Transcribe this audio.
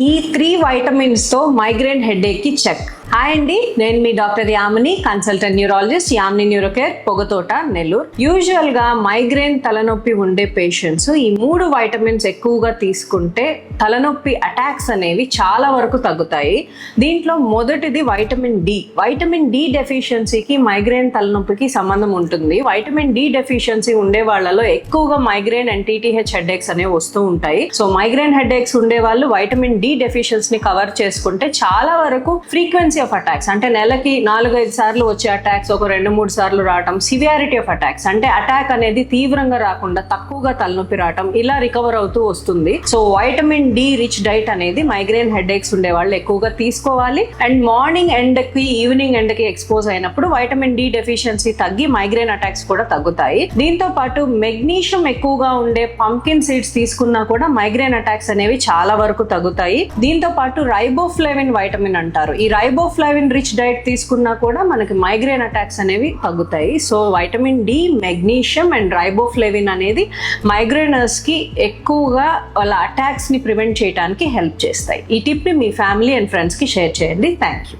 ఈ త్రీ వైటమిన్స్తో మైగ్రేన్ హెడేక్కి చెక్ హాయ్ అండి నేను మీ doctor Yamini consultant neurologist Yamini Neurocare Pogathota Nellore. యూజువల్గా మైగ్రేన్ తలనొప్పి ఉండే పేషెంట్స్ ఈ మూడు వైటమిన్స్ ఎక్కువగా తీసుకుంటే తలనొప్పి అటాక్స్ అనేవి చాలా వరకు తగ్గుతాయి. దీంట్లో మొదటిది వైటమిన్ డి వైటమిన్ డి డెఫిషియన్సీకి మైగ్రేన్ తలనొప్పికి సంబంధం ఉంటుంది. వైటమిన్ డి డెఫిషియన్సీ ఉండే వాళ్ళలో ఎక్కువగా మైగ్రేన్ అండ్ టీటీహెచ్ హెడేక్స్ అనేవి వస్తూ ఉంటాయి. సో మైగ్రేన్ హెడేక్స్ ఉండే వాళ్ళు వైటమిన్ డి డెఫిషియన్స్ని కవర్ చేసుకుంటే చాలా వరకు ఫ్రీక్వెన్సీ ఆఫ్ అటాక్స్ అంటే నెలకి నాలుగైదు సార్లు వచ్చే అటాక్స్ ఒక రెండు మూడు సార్లు రావటం సివియారిటీ ఆఫ్ అటాక్స్ అంటే అటాక్ అనేది తీవ్రంగా రాకుండా తక్కువగా తలనొప్పి రావటం ఇలా రికవర్ అవుతూ వస్తుంది. So vitamin D rich diet అనేది మైగ్రేన్ హెడేక్స్ ఉండే వాళ్ళు ఎక్కువగా తీసుకోవాలి. అండ్ మార్నింగ్ ఎండ్కి ఈవినింగ్ ఎండ్కి ఎక్స్పోజ్ అయినప్పుడు వైటమిన్ డి డెఫిషియన్సీ తగ్గి మైగ్రేన్ అటాక్స్ కూడా తగ్గుతాయి. దీంతో పాటు మెగ్నీషియం ఎక్కువగా ఉండే పంకిన్ సీడ్స్ తీసుకున్నా కూడా మైగ్రేన్ అటాక్స్ అనేవి చాలా వరకు తగ్గుతాయి. దీంతో పాటు రైబోఫ్లేవిన్ వైటమిన్ అంటారు. ఈ రైబోఫ్లేవిన్ రిచ్ డైట్ తీసుకున్నా కూడా మనకి మైగ్రేన్ అటాక్స్ అనేవి తగ్గుతాయి. So vitamin D magnesium and riboflavin అనేది మైగ్రేనర్స్కి ఎక్కువగా వాళ్ళ అటాక్స్ని ప్రివెంట్ చేయడానికి హెల్ప్ చేస్తాయి. ఈ టిప్ని మీ ఫ్యామిలీ అండ్ ఫ్రెండ్స్కి షేర్ చేయండి. Thank you